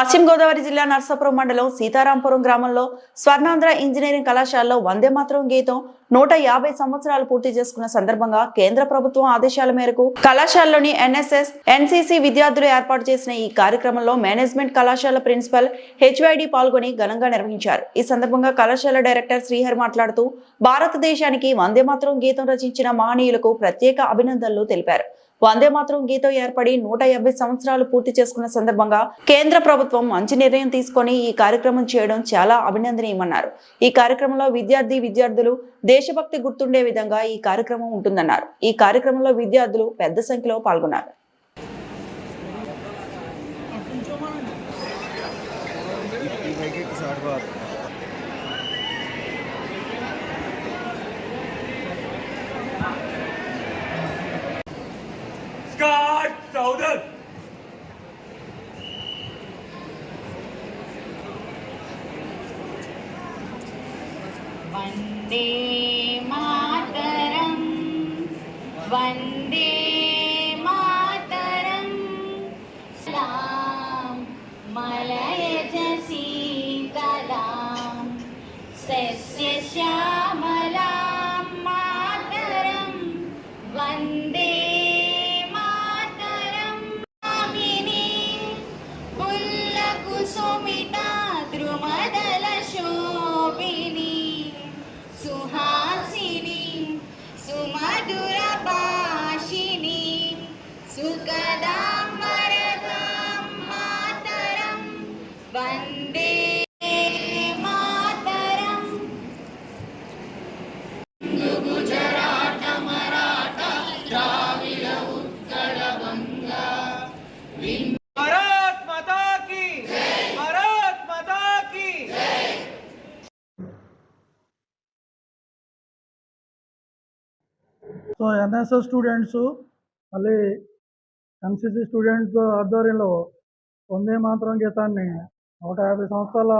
పశ్చిమ గోదావరి జిల్లా నర్సాపురం మండలం సీతారాంపురం గ్రామంలో స్వర్ణాంధ్ర ఇంజనీరింగ్ కళాశాలలో వందే మాత్రం గీతం నూట యాభై సంవత్సరాలు పూర్తి చేసుకున్న సందర్భంగా కేంద్ర ప్రభుత్వం ఆదేశాల మేరకు కళాశాలలోని ఎన్ఎస్ఎస్ ఎన్సీసీ విద్యార్థులు ఏర్పాటు చేసిన ఈ కార్యక్రమంలో మేనేజ్మెంట్ కళాశాల ప్రిన్సిపల్ హెచ్వైడి పాల్గొని ఘనంగా నిర్వహించారు. ఈ సందర్భంగా కళాశాల డైరెక్టర్ శ్రీహర్ మాట్లాడుతూ భారతదేశానికి వందే మాత్రం గీతం రచించిన మహనీయులకు ప్రత్యేక అభినందనలు తెలిపారు. వందే మాత్రం గీతం ఏర్పడి నూట యాభై సంవత్సరాలు పూర్తి చేసుకున్న సందర్భంగా కేంద్ర ప్రభుత్వం మంచి నిర్ణయం తీసుకొని ఈ కార్యక్రమం చేయడం చాలా అభినందనీయమన్నారు. ఈ కార్యక్రమంలో విద్యార్థి విద్యార్థులు దేశభక్తి గుర్తుండే విధంగా ఈ కార్యక్రమం ఉంటుందన్నారు. ఈ కార్యక్రమంలో విద్యార్థులు పెద్ద సంఖ్యలో పాల్గొన్నారు. సార్ वन्दे मातरम् वन्दे मातरम् लां मलयज सीतलां सस्यश्यामलां मातरं वन्दे मातरं स्वामिनीं पुल्लकुसुमिता ಸುಹಾಸಿನಿ ಸುಮಧುರ Bhashini ಸುಖದಾಂಬರದ Mataram Vande ಗುಜರಾಟ Maratha Dravida Utkala Banga so NSS students మళ్ళీ ఎన్సిసి స్టూడెంట్స్ ఆధ్వర్యంలో వందే మాత్రం గీతాన్ని నూట యాభై సంవత్సరాల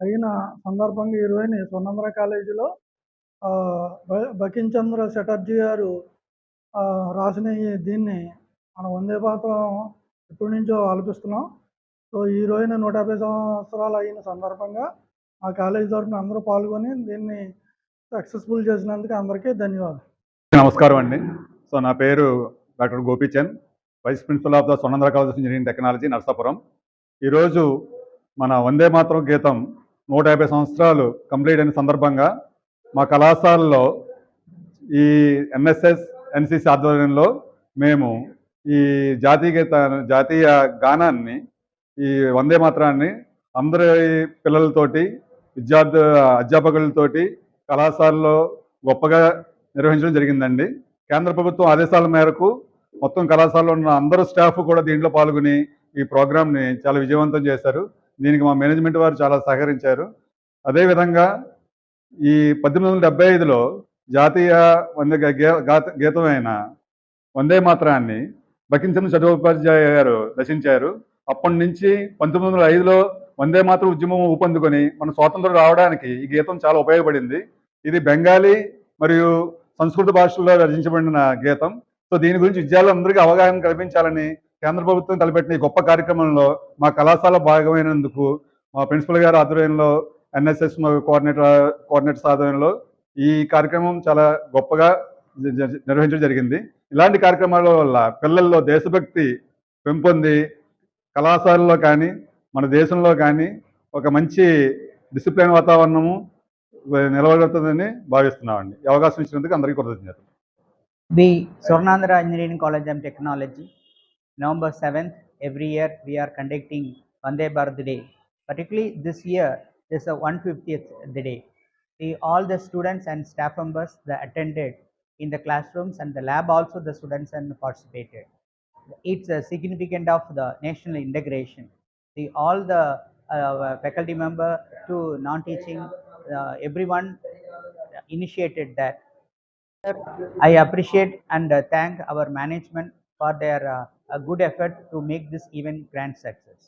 అయిన సందర్భంగా ఈరోజుని రోజుని స్వర్ణంద్ర కాలేజీలో బకించంద్ర చటర్జీ గారు రాసిన ఈ దీన్ని మనం వందే మాత్రం ఎప్పటి నుంచో ఆలపిస్తున్నాం. సో ఈ రోజున నూట యాభై సంవత్సరాలు అయిన సందర్భంగా మా కాలేజీ తరఫున అందరూ పాల్గొని దీన్ని సక్సెస్ఫుల్ చేసినందుకు అందరికీ ధన్యవాదాలు. నమస్కారం అండి. సో నా పేరు doctor Gopichand vice principal of the Swarnandhra college of engineering technology Narsapuram. ఈరోజు మన వందే మాతరం గీతం నూట యాభై సంవత్సరాలు కంప్లీట్ అయిన సందర్భంగా మా కళాశాలలో ఈ ఎన్ఎస్ఎస్ ఎన్సిసి ఆధ్వర్యంలో మేము ఈ జాతీయ గీత జాతీయ గానాన్ని ఈ వందే మాత్రాన్ని అందరి పిల్లలతోటి విద్యార్థి అధ్యాపకులతోటి కళాశాలలో గొప్పగా నిర్వహించడం జరిగిందండి. కేంద్ర ప్రభుత్వం ఆదేశాల మేరకు మొత్తం కళాశాలలో ఉన్న అందరూ స్టాఫ్ కూడా దీంట్లో పాల్గొని ఈ ప్రోగ్రామ్ని చాలా విజయవంతం చేశారు. దీనికి మా మేనేజ్మెంట్ వారు చాలా సహకరించారు. అదేవిధంగా ఈ పద్దెనిమిది వందల డెబ్బై ఐదులో జాతీయ వందే గా- గే- గీతమైన వందే మాత్రాన్ని బకించంద్ర చటోపాధ్యాయ గారు రచించారు. అప్పటి నుంచి పంతొమ్మిది వందల ఐదులో వందే మాత్రం ఉద్యమం ఊపందుకొని మన స్వాతంత్రం రావడానికి ఈ గీతం చాలా ఉపయోగపడింది. ఇది బెంగాలీ మరియు సంస్కృత భాషల్లో రచించబడిన గీతం. సో దీని గురించి విద్యార్థులందరికీ అవగాహన కల్పించాలని కేంద్ర ప్రభుత్వం తలపెట్టిన ఈ గొప్ప కార్యక్రమంలో మా కళాశాల భాగమైనందుకు మా ప్రిన్సిపల్ గారి ఆధ్వర్యంలో ఎన్ఎస్ఎస్ కోఆర్డినేటర్ కోఆర్డినేటర్స్ ఆధ్వర్యంలో ఈ కార్యక్రమం చాలా గొప్పగా నిర్వహించడం జరిగింది. ఇలాంటి కార్యక్రమాల వల్ల పిల్లల్లో దేశభక్తి పెంపొంది కళాశాలలో కానీ మన దేశంలో కానీ ఒక మంచి డిసిప్లిన్ వాతావరణము నిలబడుతుందని భావిస్తున్నామండి. అవకాశం ఇచ్చినందుకు అందరికీ కృతజ్ఞత B Swarnandhra engineering college of technology November seventh every year we're conducting Vande Bharat day. Particularly this year this one fiftieth the day. The all the students and staff members the attended in the classrooms and the lab also the students and participated. It's significant of the national integration. The all the faculty member to non teaching everyone initiated that. I appreciate and uh, thank our management for their uh, good effort to make this event grand success.